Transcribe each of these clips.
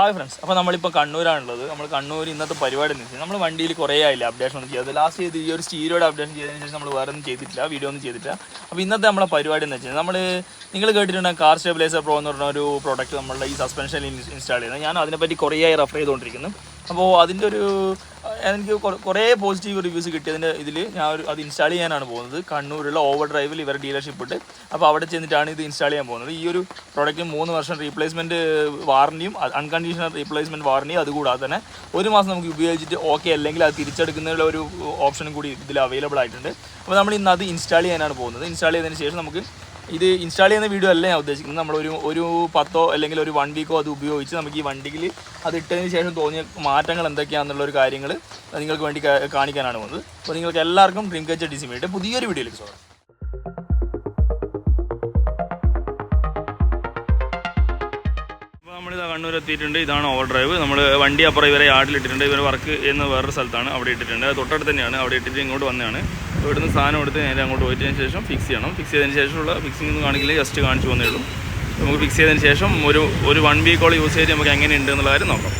Hi friends. അപ്പോൾ നമ്മളിപ്പോൾ കണ്ണൂരാണുള്ളത്. നമ്മൾ കണ്ണൂർ ഇന്നത്തെ പരിപാടി എന്ന് വെച്ചാൽ നമ്മൾ വണ്ടിയിൽ കുറേ ആയില്ല അപ്ഡേഷൻ ഒന്നും ചെയ്യാതെ. ലാസ്റ്റ് ചെയ്ത് ഈ ഒരു സ്റ്റീരിയോയുടെ അപ്ഡേഷൻ ചെയ്തതിന് ശേഷം നമ്മൾ വേറെ ഒന്നും ചെയ്തിട്ടില്ല വീഡിയോ ഒന്നും ചെയ്തിട്ടില്ല. അപ്പോൾ ഇന്നത്തെ നമ്മളെ പരിപാടി എന്ന് വെച്ചാൽ നമ്മൾ നിങ്ങൾ കേട്ടിട്ടുണ്ടെങ്കിൽ കാർ സ്റ്റെബിലൈസർ പ്രോ എന്ന് പറഞ്ഞ ഒരു പ്രോഡക്റ്റ് നമ്മളുടെ ഈ സസ്പെൻഷനിൽ ഇൻസ്റ്റാൾ ചെയ്യുന്നത്? ഞാൻ അതിനെപ്പറ്റി കുറേ ആയി റെഫർ ചെയ്തുകൊണ്ടിരിക്കുന്നു. അപ്പോൾ അതിന്റെ ഒരു എനിക്ക് കുറേ പോസിറ്റീവ് റിവ്യൂസ് കിട്ടിയതിന്റെ ഇതിൽ ഞാൻ ഒരു അത് ഇൻസ്റ്റാൾ ചെയ്യാനാണ് പോകുന്നത്. കണ്ണൂരുള്ള ഓവർ ഡ്രൈവിൽ ഇവർ ഡീലർഷിപ്പ് ഉണ്ട്. അപ്പോൾ അവിടെ ചെന്നിട്ടാണ് ഇത് ഇൻസ്റ്റാൾ ചെയ്യാൻ പോകുന്നത്. ഈ ഒരു പ്രോഡക്റ്റ് മൂന്ന് വർഷം റീപ്ലേസ്മെന്റ് വാറണ്ടിയും അൺകണ്ടീഷണൽ റീപ്ലേസ്മെന്റ് വാറണ്ടിയും അതുകൂടാതെ തന്നെ ഒരു മാസം നമുക്ക് ഉപയോഗിച്ചിട്ട് ഓക്കെ അല്ലെങ്കിൽ അത് തിരിച്ചെടുക്കുന്നതിനുള്ള ഒരു ഓപ്ഷനും കൂടി ഇതിൽ അവൈലബിൾ ആയിട്ടുണ്ട്. അപ്പോൾ നമ്മൾ ഇന്ന് അത് ഇൻസ്റ്റാൾ ചെയ്യാനാണ് പോകുന്നത്. ഇൻസ്റ്റാൾ ചെയ്തതിന് ശേഷം നമുക്ക് ഇത് ഇൻസ്റ്റാൾ ചെയ്യുന്ന വീഡിയോ അല്ല ഞാൻ ഉദ്ദേശിക്കുന്നത്. നമ്മളൊരു ഒരു പത്തോ അല്ലെങ്കിൽ ഒരു വൺ വീക്കോ അത് ഉപയോഗിച്ച് നമുക്ക് ഈ വണ്ടിയിൽ അത് ഇട്ടതിന് ശേഷം തോന്നിയ മാറ്റങ്ങൾ എന്തൊക്കെയാണെന്നുള്ള ഒരു കാര്യങ്ങൾ നിങ്ങൾക്ക് വേണ്ടി കാണിക്കാനാണ് പോകുന്നത്. അപ്പോൾ നിങ്ങൾക്ക് എല്ലാവർക്കും ഡ്രീം കച്ച് വേണ്ടി പുതിയൊരു വീഡിയോയിലേക്ക് സ്വാഗതം. നമ്മളിത് കണ്ണൂർ എത്തിയിട്ടുണ്ട്. ഇതാണ് ഓവർ ഡ്രൈവ് നമ്മൾ വണ്ടി അപ്പുറം ഇവരെ യാർഡിലിട്ടിട്ടുണ്ട്. ഇവർ വർക്ക് ചെയ്യുന്ന വേറൊരു സ്ഥലത്താണ് അവിടെ ഇട്ടിട്ടുണ്ട്. തൊട്ടടുത്ത് തന്നെയാണ്. അവിടെ ഇട്ടിട്ട് ഇങ്ങോട്ട് വന്നതാണ്. ഇവിടുന്ന് സാധനം എടുത്ത് നേരെ അങ്ങോട്ട് പോയതിന് ശേഷം ഫിക്സ് ചെയ്യണം. ഫിക്സ് ചെയ്തതിന് ശേഷമുള്ള ഫിക്സിംഗ് ഒന്നും കാണിക്കില്ല ജസ്റ്റ് കാണിച്ചു വന്നേ ഉള്ളൂ. നമുക്ക് ഫിക്സ് ചെയ്തതിന് ശേഷം ഒരു ഒരു വൺ വീക്കോളം യൂസ് ചെയ്ത് നമുക്ക് എങ്ങനെയുണ്ട് എന്നുള്ള കാര്യം നോക്കാം.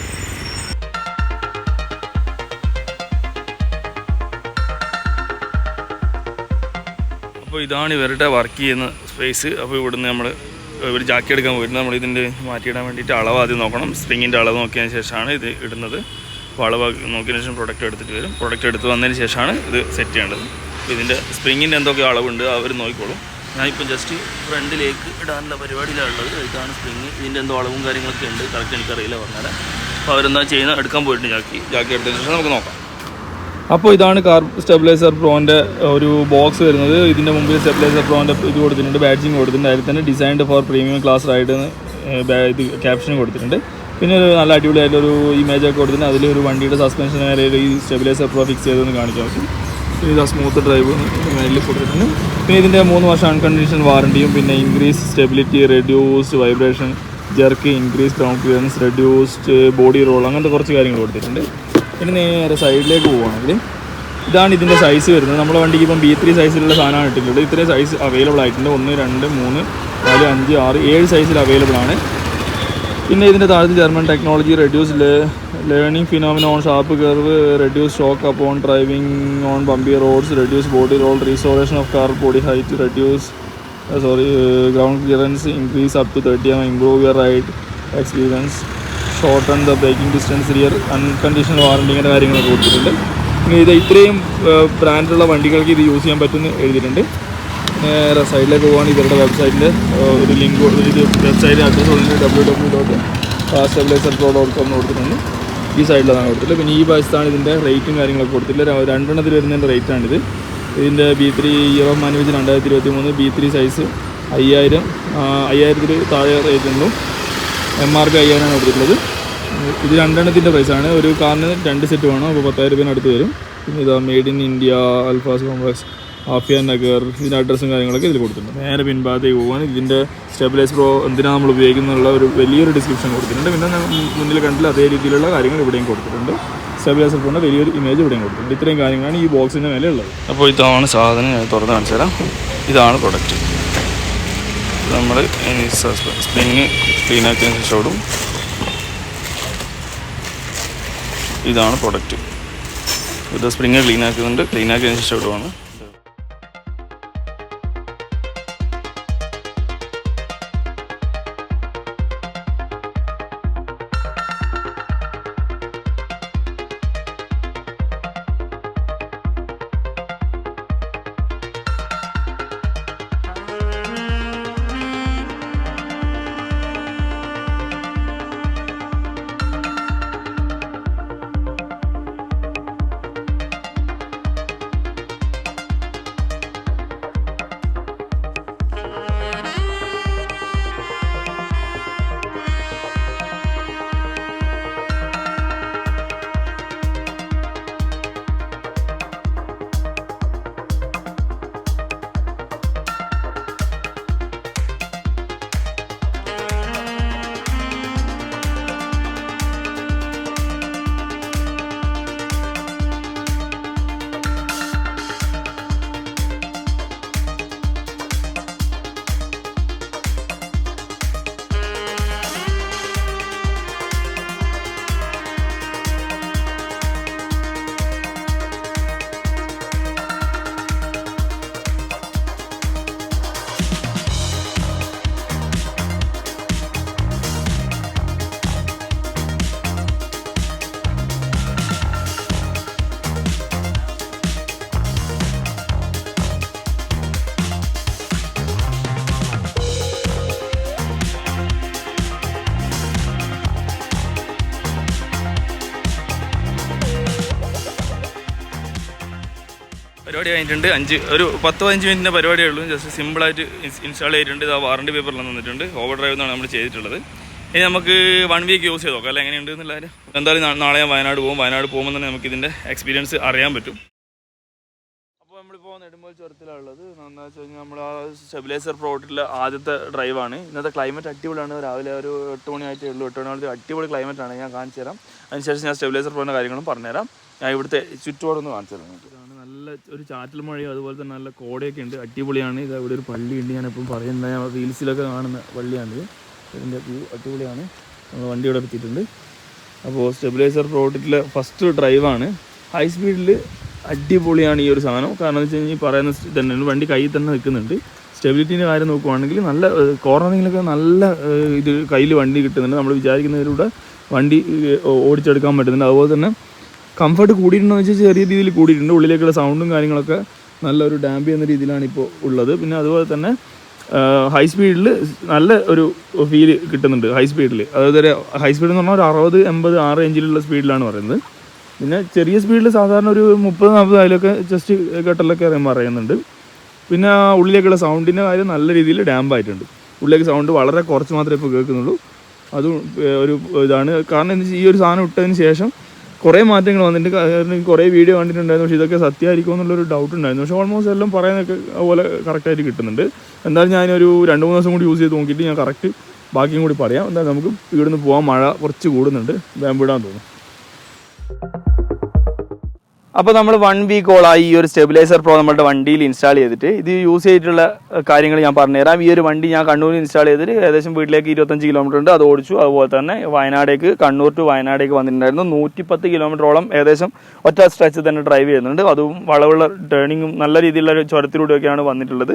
അപ്പോൾ ഇതാണ് ഇവരുടെ വർക്ക് ചെയ്യുന്ന സ്പേസ് അപ്പോൾ ഇവിടുന്ന് നമ്മൾ ഒരു ജാക്കി എടുക്കാൻ പോയിരുന്നു നമ്മൾ ഇതിന്റെ മാറ്റിയിടാൻ വേണ്ടിയിട്ട് അളവ് ആദ്യം നോക്കണം. സ്പ്രിങ്ങിന്റെ അളവ് നോക്കിയതിന് ശേഷമാണ് ഇത് ഇടുന്നത്. അപ്പോൾ അളവ് നോക്കിയതിന് ശേഷം പ്രൊഡക്റ്റ് എടുത്തിട്ട് വരും. പ്രൊഡക്റ്റ് എടുത്ത് വന്നതിന് ശേഷമാണ് ഇത് സെറ്റ് ചെയ്യേണ്ടത്. ഇതിന്റെ സ്പ്രിങ്ങിന്റെ എന്തൊക്കെ അളവുണ്ട് അവർ നോക്കിക്കോളും. ഞാനിപ്പോൾ ജസ്റ്റ് ഫ്രണ്ടിലേക്ക് ഇടാനുള്ള പരിപാടിയിലാണ് ഉള്ളത് ഇതാണ് സ്പ്രിങ്. ഇതിന്റെ എന്തോ അളവും കാര്യങ്ങളൊക്കെ ഉണ്ട്. കറക്റ്റ് എനിക്കറിയില്ല പറഞ്ഞാൽ അപ്പോൾ അവരെന്താ ചെയ്യുന്നത്? എടുക്കാൻ പോയിട്ട് ജാക്കി. ജാക്കി എടുത്തതിന് ശേഷം നമുക്ക് നോക്കാം. അപ്പോൾ ഇതാണ് കാർ സ്റ്റെബിലൈസർ പ്രോന്റെ ഒരു ബോക്സ് വരുന്നത്. ഇതിന്റെ മുമ്പിൽ സ്റ്റെബിലൈസർ പ്രോന്റെ ഇത് കൊടുത്തിട്ടുണ്ട്. ബാഡ്ജിങ് കൊടുത്തിട്ടുണ്ട്. അതിൽ തന്നെ designed for premium class ride ഇത് ക്യാപ്ഷൻ കൊടുത്തിട്ടുണ്ട്. പിന്നെ ഒരു നല്ല അടിപൊളിയായിട്ടൊരു ഇമേജ് ഒക്കെ കൊടുത്തിട്ടുണ്ട്. അതിൽ ഒരു വണ്ടിയുടെ സസ്പെൻഷൻ ഏരിയയിൽ ഈ സ്റ്റെബിലൈസർ പ്രോ ഫിക്സ് ചെയ്തെന്ന് കാണിക്കാൻ ഇത് സ്മൂത്ത് ഡ്രൈവ് മേലിൽ കൊടുത്തിട്ടുണ്ട്. പിന്നെ ഇതിന്റെ മൂന്ന് വർഷം അൺകണ്ടീഷൻ വാറണ്ടിയും പിന്നെ increase stability reduced vibration jerk increase ground clearance reduced body roll അങ്ങനത്തെ കുറച്ച് കാര്യങ്ങൾ കൊടുത്തിട്ടുണ്ട്. പിന്നെ നേരെ സൈഡിലേക്ക് പോവുകയാണെങ്കിൽ ഇതാണ് ഇതിന്റെ സൈസ് വരുന്നത്. നമ്മുടെ വണ്ടിക്ക് ഇപ്പം ബി ത്രീ സൈസിലുള്ള സാധനമാണ് ഇട്ടിട്ടുള്ളത് ഇത്രയും സൈസ് അവൈലബിൾ ആയിട്ടുണ്ട്. ഒന്ന് രണ്ട് മൂന്ന് നാല് അഞ്ച് ആറ് ഏഴ് സൈസിൽ അവൈലബിൾ ആണ്. പിന്നെ ഇതിന്റെ താഴത്ത് German technology reduce leaning phenomena on sharp curve reduce shock up on driving on bumpy roads reduce body roll restoration of car body height reduce sorry ground clearance increase up to thirty M improve your ride experience short and the braking distance rear unconditional warranty ഇങ്ങനെ കാര്യങ്ങളൊക്കെ കൊടുത്തിട്ടുണ്ട്. ഇത് ഇത്രയും ബ്രാൻഡുള്ള വണ്ടികൾക്ക് ഇത് use ചെയ്യാൻ പറ്റുമെന്ന് എഴുതിയിട്ടുണ്ട്. നേരെ സൈഡിലേക്ക് പോവാണ് ഇവരുടെ വെബ്സൈറ്റിൽ ഒരു ലിങ്ക് ഇത് വെബ്സൈറ്റ് അഡ്രസ് കൊടുത്തിട്ട് W W dot stabilizer pro dot com കൊടുത്തിട്ടുണ്ട് ഈ സൈഡിലാണ് കൊടുത്തിട്ടുള്ളത്. പിന്നെ ഈ ഭാഗത്താണ് ഇതിന്റെ റേറ്റും കാര്യങ്ങളൊക്കെ കൊടുത്തില്ല രണ്ടെണ്ണത്തിൽ വരുന്നതിന്റെ റേറ്റാണിത് ഇതിന്റെ ബി ത്രീ ഇയർ മാനുവേജ് രണ്ടായിരത്തി ഇരുപത്തി മൂന്ന് ബി ത്രീ സൈസ് അയ്യായിരം അയ്യായിരത്തിൽ താഴെ റേറ്റ് ഉണ്ട്. എം പി അയ്യായിരമാണ് കൊടുത്തിട്ടുള്ളത്. ഇത് രണ്ടെണ്ണത്തിന്റെ പ്രൈസാണ് ഒരു കാറിന് രണ്ട് സെറ്റ് വേണം. അപ്പോൾ പത്തായിരം രൂപേനടുത്ത് വരും. പിന്നെ ഇതാ made in India Alfas complex Afiya Nagar ഇതിന്റെ അഡ്രസ്സും കാര്യങ്ങളൊക്കെ ഇതിൽ കൊടുത്തിട്ടുണ്ട്. നേരെ പിൻഭാഗത്തേക്ക് പോകാൻ ഇതിന്റെ സ്റ്റെബിലൈസ് പ്രോ എന്തിനാണ് നമ്മൾ ഉപയോഗിക്കുന്നുള്ള ഒരു വലിയൊരു ഡിസ്ക്രിപ്ഷൻ കൊടുത്തിട്ടുണ്ട്. പിന്നെ മുന്നിൽ കണ്ടില്ല അതേ രീതിയിലുള്ള കാര്യങ്ങൾ ഇവിടെയും കൊടുത്തിട്ടുണ്ട്. സ്റ്റെബിലൈസർ പ്രോന്റെ വലിയൊരു ഇമേജ് ഇവിടെയും കൊടുത്തിട്ടുണ്ട്. ഇത്രയും കാര്യങ്ങളാണ് ഈ ബോക്സിന്റെ മേലെ ഉള്ളത്. അപ്പോൾ ഇതാണ് സാധനം. ഞാൻ തുറന്ന് കാണിച്ചു തരാം. ഇതാണ് പ്രൊഡക്റ്റ് നമ്മൾ സ്പ്രിങ് ക്ലീൻ ആക്കിയതിന് ശേഷം ഇടും. ഇതാണ് പ്രൊഡക്റ്റ് ഇത് സ്പ്രിങ് ക്ലീൻ ആക്കുന്നുണ്ട്. ക്ലീൻ ആക്കിയതിന് ശേഷം ഇടുവാണ്. പരിപാടി കഴിഞ്ഞിട്ടുണ്ട്. അഞ്ച് ഒരു പത്ത് പതിനഞ്ച് മിനിറ്റിന്റെ പരിപാടിയേ ഉള്ളൂ. ജസ്റ്റ് സിമ്പിളായിട്ട് ഇൻസ്റ്റാൾ ചെയ്തിട്ടുണ്ട്. ഇത് ആ വാറണ്ടി പേപ്പറിൽ തന്നിട്ടുണ്ട്. ഓവർ ഡ്രൈവ് എന്നാണ് നമ്മൾ ചെയ്തിട്ടുള്ളത്. ഇനി നമുക്ക് വൺ വീക്ക് യൂസ് ചെയ്ത് നോക്കാം. അല്ല? എങ്ങനെയുണ്ട് എന്നുള്ള എന്തായാലും നാളെ ഞാൻ വയനാട് പോകും. വയനാട് പോകുമ്പോൾ തന്നെ നമുക്ക് ഇതിന്റെ എക്സ്പീരിയൻസ് അറിയാൻ പറ്റും. അപ്പോൾ നമ്മളിപ്പോൾ നെടുമ്പോൾ ചുരത്തിലുള്ളത് എന്താ വെച്ച് കഴിഞ്ഞാൽ നമ്മൾ ആ സ്റ്റെബിലൈസർ പ്രോട്ടിലെ ആദ്യത്തെ ഡ്രൈവാണ് ഇന്നത്തെ ക്ലൈമറ്റ് അടിപൊളിയാണ്. രാവിലെ ഒരു എട്ട് മണിയായിട്ടേ ഉള്ളൂ. എട്ട് മണി അടിപൊളി ആണ്. ഞാൻ കാണിച്ചു തരാം. അതിനുശേഷം ഞാൻ സ്റ്റെബിലൈസർ പ്രോന്റെ കാര്യങ്ങളും പറഞ്ഞുതരാം. ഞാൻ ഇവിടുത്തെ ചുറ്റുപാടൊന്ന് കാണിച്ചു തരാം നല്ല ഒരു ചാറ്റൽ മഴയും അതുപോലെ തന്നെ നല്ല കോടയൊക്കെ ഉണ്ട്. അടിപൊളിയാണ്. ഇത് ഇവിടെ ഒരു പള്ളി എപ്പോഴും പറയുന്നത് ഞാൻ റീൽസിലൊക്കെ കാണുന്ന പള്ളിയാണിത് ഇതിന്റെ വ്യൂ അടിപൊളിയാണ്. നമ്മൾ വണ്ടി ഇവിടെ എത്തിയിട്ടുണ്ട്. അപ്പോൾ സ്റ്റെബിലൈസർ പ്രോഡക്റ്റിലെ ഫസ്റ്റ് ഡ്രൈവാണ്. ഹൈ സ്പീഡിൽ അടിപൊളിയാണ് ഈ ഒരു സാധനം. കാരണം എന്ന് വെച്ച് കഴിഞ്ഞാൽ ഈ പറയുന്ന തന്നെ വണ്ടി കയ്യിൽ തന്നെ നിൽക്കുന്നുണ്ട്. സ്റ്റെബിലിറ്റീന്റെ കാര്യം നോക്കുവാണെങ്കിൽ നല്ല കോർണറിങ്ങിലൊക്കെ നല്ല ഇത് കയ്യിൽ വണ്ടി കിട്ടുന്നുണ്ട്. നമ്മൾ വിചാരിക്കുന്നതിലൂടെ വണ്ടി ഓടിച്ചെടുക്കാൻ പറ്റുന്നുണ്ട്. അതുപോലെ തന്നെ കംഫർട്ട് കൂടിയിട്ടുണ്ടോ എന്ന് വെച്ചാൽ ചെറിയ രീതിയിൽ കൂടിയിട്ടുണ്ട്. ഉള്ളിലേക്കുള്ള സൗണ്ടും കാര്യങ്ങളൊക്കെ നല്ലൊരു ഡാമ്പ് എന്ന രീതിയിലാണ് ഇപ്പോൾ ഉള്ളത്. പിന്നെ അതുപോലെ തന്നെ ഹൈ സ്പീഡിൽ നല്ല ഒരു ഫീൽ കിട്ടുന്നുണ്ട് ഹൈ സ്പീഡിൽ അതായത് ഒരു ഹൈ സ്പീഡ് എന്ന് പറഞ്ഞാൽ ഒരു അറുപത് എൺപത് ആ റേഞ്ചിലുള്ള സ്പീഡിലാണ് പറയുന്നത്. പിന്നെ ചെറിയ സ്പീഡിൽ സാധാരണ ഒരു മുപ്പത് നാൽപ്പത് അതിലൊക്കെ ജസ്റ്റ് കെട്ടലൊക്കെ അറിയാൻ പറയുന്നുണ്ട്. പിന്നെ ഉള്ളിലേക്കുള്ള സൗണ്ടിന്റെ കാര്യം നല്ല രീതിയിൽ ഡാമ്പായിട്ടുണ്ട് ഉള്ളിലേക്ക് സൗണ്ട് വളരെ കുറച്ച് മാത്രമേ ഇപ്പോൾ കേൾക്കുന്നുള്ളൂ. അതും ഒരു ഇതാണ്. കാരണം എന്താ വെച്ചാൽ ഈ ഒരു സാധനം ഇട്ടതിന് ശേഷം കുറേ മാറ്റങ്ങൾ വന്നിട്ട് കുറേ വീഡിയോ കണ്ടിട്ടുണ്ടായിരുന്നു. പക്ഷേ ഇതൊക്കെ സത്യമായിരിക്കും എന്നുള്ളൊരു ഡൗട്ട് ഉണ്ടായിരുന്നു. പക്ഷേ ഓൾമോസ്റ്റ് എല്ലാം പറയുന്നതൊക്കെ അതുപോലെ കറക്റ്റായിട്ട് കിട്ടുന്നുണ്ട്. എന്തായാലും ഞാനൊരു രണ്ട് മൂന്ന് ദിവസം കൂടി യൂസ് ചെയ്ത് നോക്കിയിട്ട് ഞാൻ കറക്റ്റ് ബാക്കിയും കൂടി പറയാം. എന്തായാലും നമുക്ക് ഇവിടുന്ന് പോകാൻ മഴ കുറച്ച് കൂടുന്നുണ്ട്. വേമ്പിടാൻ തോന്നുന്നു അപ്പോൾ നമ്മൾ വൺ വീക്ക് ഓളായി ഈ ഒരു സ്റ്റെബിലൈസർ പ്രോ നമ്മുടെ വണ്ടിയിൽ ഇൻസ്റ്റാൾ ചെയ്തിട്ട് ഇത് യൂസ് ചെയ്തിട്ടുള്ള കാര്യങ്ങൾ ഞാൻ പറഞ്ഞുതരാം ഈ ഒരു വണ്ടി ഞാൻ കണ്ണൂരിൽ ഇൻസ്റ്റാൾ ചെയ്തിട്ട് ഏകദേശം വീട്ടിലേക്ക് ഇരുപത്തഞ്ച് കിലോമീറ്റർ ഉണ്ട്. അത് ഓടിച്ചു. അതുപോലെ തന്നെ വയനാടേക്ക് കണ്ണൂർ ടു വയനാടേക്ക് വന്നിട്ടുണ്ടായിരുന്നു. നൂറ്റിപ്പത്ത് കിലോമീറ്ററോളം ഏകദേശം ഒറ്റ സ്ട്രെച്ച് തന്നെ ഡ്രൈവ് ചെയ്യുന്നുണ്ട്. അതും വളവുള്ള ടേണിങ്ങും നല്ല രീതിയിലുള്ള ഒരു ചുരത്തിലൂടെയൊക്കെയാണ് വന്നിട്ടുള്ളത്.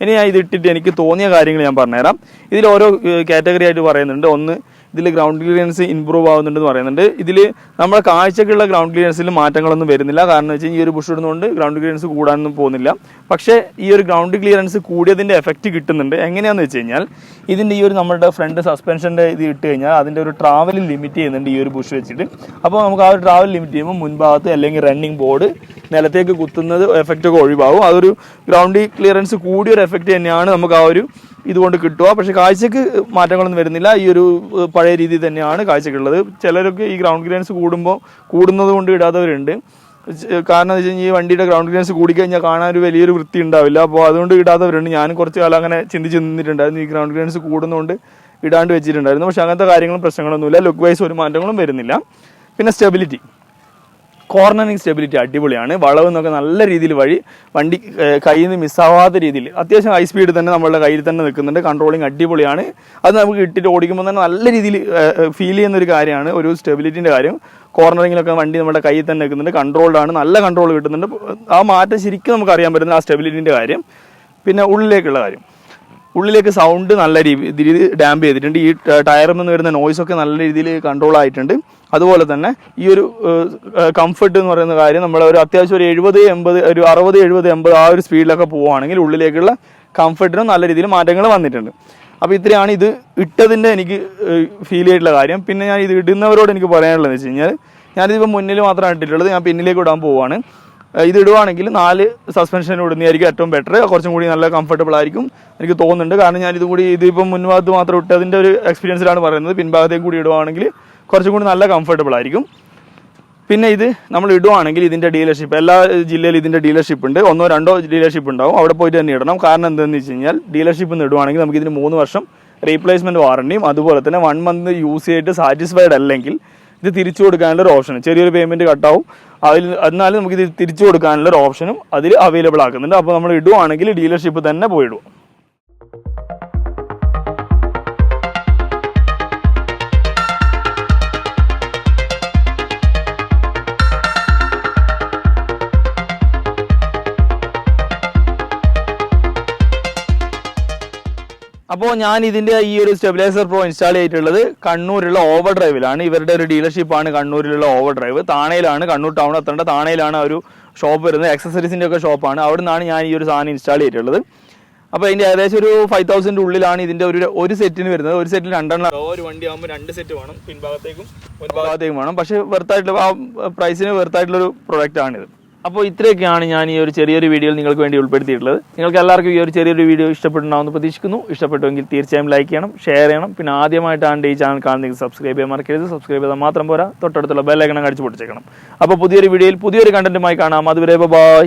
ഇനി ഞാൻ ഇതിട്ടിട്ട് എനിക്ക് തോന്നിയ കാര്യങ്ങൾ ഞാൻ പറഞ്ഞുതരാം ഇതിൽ ഓരോ കാറ്റഗറി ആയിട്ട് പറയുന്നുണ്ട്. ഒന്ന് ഇതിൽ ഗ്രൗണ്ട് ക്ലിയറൻസ് ഇമ്പ്രൂവ് ആവുന്നുണ്ടെന്ന് പറയുന്നുണ്ട്. ഇതിൽ നമ്മുടെ കാഴ്ചക്കുള്ള ഗ്രൗണ്ട് ക്ലിയറൻസിൽ മാറ്റങ്ങളൊന്നും വരുന്നില്ല. കാരണം വെച്ചാൽ ഈ ഒരു ബുഷ് ഇടുന്നതുകൊണ്ട് ഗ്രൗണ്ട് ക്ലിയറൻസ് കൂടാനൊന്നും പോകുന്നില്ല. പക്ഷേ ഈ ഒരു ഗ്രൗണ്ട് ക്ലിയറൻസ് കൂടിയതിന്റെ എഫക്റ്റ് കിട്ടുന്നുണ്ട്. എങ്ങനെയാണെന്ന് വെച്ച് കഴിഞ്ഞാൽ ഇതിന്റെ ഈ ഒരു നമ്മുടെ ഫ്രണ്ട് സസ്പെൻഷന്റെ ഇത് ഇട്ട് കഴിഞ്ഞാൽ അതിന്റെ ഒരു ട്രാവൽ ലിമിറ്റ് ചെയ്യുന്നുണ്ട് ഈ ഒരു ബുഷ് വെച്ചിട്ട്. അപ്പോൾ നമുക്ക് ആ ഒരു ട്രാവൽ ലിമിറ്റ് ചെയ്യുമ്പോൾ മുൻഭാഗത്ത് അല്ലെങ്കിൽ റണ്ണിങ് ബോർഡ് നിലത്തേക്ക് കുത്തുന്നത് എഫക്റ്റ് ഒക്കെ ഒഴിവാകും. അതൊരു ഗ്രൗണ്ട് ക്ലിയറൻസ് കൂടിയൊരു എഫക്റ്റ് തന്നെയാണ് നമുക്ക് ആ ഒരു ഇതുകൊണ്ട് കിട്ടുക. പക്ഷെ കാഴ്ചക്ക് മാറ്റങ്ങളൊന്നും വരുന്നില്ല. ഈ ഒരു പഴയ രീതി തന്നെയാണ് കാഴ്ചക്കുള്ളത്. ചിലരൊക്കെ ഈ ഗ്രൗണ്ട് ക്ലിയറൻസ് കൂടുമ്പോൾ കൂടുന്നത് കൊണ്ട് ഇടാത്തവരുണ്ട്. കാരണം എന്ന് വെച്ച് കഴിഞ്ഞാൽ ഈ വണ്ടിയുടെ ഗ്രൗണ്ട് ക്ലിയറൻസ് കൂടിക്കഴിഞ്ഞാൽ കാണാൻ ഒരു വലിയൊരു വൃത്തി ഉണ്ടാവില്ല. അപ്പോൾ അതുകൊണ്ട് ഇടാത്തവരുണ്ട്. ഞാനും കുറച്ച് കാലം അങ്ങനെ ചിന്തിച്ച് നിന്നിട്ടുണ്ടായിരുന്നു. ഈ ഗ്രൗണ്ട് ക്ലിയറൻസ് കൂടുന്നതുകൊണ്ട് ഇടാണ്ട് വെച്ചിട്ടുണ്ടായിരുന്നു. പക്ഷെ അങ്ങനത്തെ കാര്യങ്ങളും പ്രശ്നങ്ങളൊന്നുമില്ല. ലുക്ക് വൈസ് ഒരു മാറ്റങ്ങളും വരുന്നില്ല. പിന്നെ സ്റ്റെബിലിറ്റി കോർണറിങ് സ്റ്റെബിലിറ്റി അടിപൊളിയാണ്. വളവ് എന്നൊക്കെ നല്ല രീതിയിൽ വഴി വണ്ടി കയ്യിൽ നിന്ന് മിസ്സാവാത്ത രീതിയിൽ. അത്യാവശ്യം ഹൈ സ്പീഡ് തന്നെ നമ്മളുടെ കയ്യിൽ തന്നെ നിൽക്കുന്നുണ്ട്. കൺട്രോളിങ് അടിപൊളിയാണ്. അത് നമുക്ക് ഇട്ടിട്ട് ഓടിക്കുമ്പോൾ തന്നെ നല്ല രീതിയിൽ ഫീൽ ചെയ്യുന്ന ഒരു കാര്യമാണ്. ഒരു സ്റ്റെബിലിറ്റിന്റെ കാര്യം. കോർണറിങ്ങിലൊക്കെ വണ്ടി നമ്മുടെ കയ്യിൽ തന്നെ നിൽക്കുന്നുണ്ട്. കൺട്രോൾഡ് ആണ്. നല്ല കൺട്രോൾ കിട്ടുന്നുണ്ട്. ആ മാറ്റം ശരിക്കും നമുക്ക് അറിയാൻ പറ്റുന്ന ആ സ്റ്റെബിലിറ്റിന്റെ കാര്യം. പിന്നെ ഉള്ളിലേക്കുള്ള കാര്യം. ഉള്ളിലേക്ക് സൗണ്ട് നല്ല രീതി ഡാമ്പ് ചെയ്തിട്ടുണ്ട്. ഈ ടയറിൽ നിന്ന് വരുന്ന നോയ്സൊക്കെ നല്ല രീതിയിൽ കൺട്രോൾ ആയിട്ടുണ്ട്. അതുപോലെ തന്നെ ഈ ഒരു കംഫർട്ട് എന്ന് പറയുന്ന കാര്യം നമ്മൾ ഒരു അത്യാവശ്യം ഒരു എഴുപത് എൺപത് ഒരു അറുപത് എഴുപത് എൺപത് ആ ഒരു സ്പീഡിലൊക്കെ പോവുകയാണെങ്കിൽ ഉള്ളിലേക്കുള്ള കംഫർട്ടിനും നല്ല രീതിയിൽ മാറ്റങ്ങൾ വന്നിട്ടുണ്ട്. അപ്പോൾ ഇത്രയാണ് ഇത് ഇട്ടതിന്റെ എനിക്ക് ഫീൽ ചെയ്തിട്ടുള്ള കാര്യം. പിന്നെ ഞാൻ ഇത് ഇടുന്നവരോട് എനിക്ക് പറയാനുള്ളതെന്ന് വെച്ച് കഴിഞ്ഞാൽ ഞാനിതിപ്പോൾ മുന്നിൽ മാത്രമാണ് ഇട്ടിട്ടുള്ളത്. ഞാൻ പിന്നിലേക്ക് ഇടാൻ പോവുകയാണ് ഇത് ഇടുവാണെങ്കിൽ നാല് സസ്പെൻഷൻ ഇടുന്നതായിരിക്കും ഏറ്റവും ബെറ്റർ കുറച്ചും കൂടി നല്ല കംഫർട്ടബിൾ ആയിരിക്കും എനിക്ക് തോന്നുന്നുണ്ട്. കാരണം ഞാൻ ഇതുകൂടി ഇതിപ്പം മുൻഭാഗത്ത് മാത്രം ഇട്ടതിന്റെ ഒരു എക്സ്പീരിയൻസിലാണ് പറയുന്നത്. പിൻഭാഗത്തേക്ക് കൂടി ഇടുവാണെങ്കിൽ കുറച്ചും കൂടി നല്ല കംഫർട്ടബിൾ ആയിരിക്കും. പിന്നെ ഇത് നമ്മൾ ഇടുവാണെങ്കിൽ ഇതിന്റെ ഡീലർഷിപ്പ് എല്ലാ ജില്ലയിലും ഇതിന്റെ ഡീലർഷിപ്പ് ഉണ്ട്. ഒന്നോ രണ്ടോ ഡീലർഷിപ്പ് ഉണ്ടാവും. അവിടെ പോയിട്ട് തന്നെ ഇടണം. കാരണം എന്താണെന്ന് വെച്ച് കഴിഞ്ഞാൽ ഡീലർഷിപ്പ് ഇടുവാണെങ്കിൽ നമുക്ക് ഇതിന് മൂന്ന് വർഷം റീപ്ലേസ്മെന്റ് വാറണ്ടിയും അതുപോലെ തന്നെ വൺ മന്ത് യൂസ് ചെയ്തിട്ട് സാറ്റിസ്ഫൈഡ് അല്ലെങ്കിൽ ഇത് തിരിച്ചു കൊടുക്കാനുള്ള ഒരു ഓപ്ഷൻ ചെറിയൊരു പേയ്മെന്റ് കട്ടാവും അതിൽ എന്നാലും നമുക്ക് ഇത് തിരിച്ചു കൊടുക്കാനുള്ള ഒരു ഓപ്ഷനും അതിൽ അവൈലബിൾ ആക്കുന്നുണ്ട്. അപ്പോൾ നമ്മൾ ഇടുവാണെങ്കിൽ ഡീലർഷിപ്പ് തന്നെ പോയിടും അപ്പോൾ ഞാൻ ഇതിന്റെ ഈ ഒരു സ്റ്റെബിലൈസർ പ്രോ ഇൻസ്റ്റാൾ ചെയ്തിട്ടുള്ളത് കണ്ണൂരിലുള്ള ഓവർ ഡ്രൈവിലാണ് ഇവരുടെ ഒരു ഡീലർഷിപ്പാണ് കണ്ണൂരിലുള്ള ഓവർ ഡ്രൈവ് താണയിലാണ് കണ്ണൂർ ടൗൺ എത്തേണ്ട താണയിലാണ് ഒരു ഷോപ്പ് വരുന്നത്. ആക്സസറീസിന്റെ ഒക്കെ ഷോപ്പാണ് അവിടെ നിന്നാണ് ഞാൻ ഈ ഒരു സാധനം ഇൻസ്റ്റാൾ ചെയ്തിട്ടുള്ളത്. അപ്പോൾ ഇതിന്റെ ഏകദേശം ഒരു ഫൈവ് തൗസൻഡ് ഉള്ളിലാണ് ഇതിന്റെ ഒരു ഒരു സെറ്റിന് വരുന്നത്. ഒരു സെറ്റിൽ രണ്ടെണ്ണം. ഒരു വണ്ടി ആകുമ്പോൾ രണ്ട് സെറ്റ് വേണം. പിൻഭാഗത്തേക്കും ഒരു ഭാഗത്തേക്കും വേണം. പക്ഷേ വെറുതായിട്ടുള്ള ആ പ്രൈസിന് വെറുതായിട്ടുള്ള ഒരു പ്രൊഡക്റ്റ് ആണിത്. അപ്പോൾ ഇത്രയൊക്കെയാണ് ഞാൻ ഈ ഒരു ചെറിയൊരു വീഡിയോയിൽ നിങ്ങൾക്ക് വേണ്ടി ഉൾപ്പെടുത്തിയിട്ടുള്ളത്. നിങ്ങൾക്ക് എല്ലാവർക്കും ഈ ഒരു ചെറിയൊരു വീഡിയോ ഇഷ്ടപ്പെട്ടുണ്ടാവുമെന്ന് പ്രതീക്ഷിക്കുന്നു. ഇഷ്ടപ്പെട്ടുവെങ്കിൽ തീർച്ചയായും ലൈക്ക് ചെയ്യണം ഷെയർ ചെയ്യണം. പിന്നെ ആദ്യമായിട്ടാണ് ഈ ചാനൽ കാണുന്നെങ്കിൽ സബ്സ്ക്രൈബ് ചെയ്യാൻ മറക്കരുത്. സബ്സ്ക്രൈബ് ചെയ്താൽ മാത്രം പോരാ. തൊട്ടടുത്തുള്ള ബെല്ലൈക്കണം കടിച്ചു പൊട്ടിച്ചേക്കണം. അപ്പോൾ പുതിയൊരു വീഡിയോയിൽ പുതിയൊരു കണ്ടന്റുമായി കാണാം. അതുവരെ ബൈ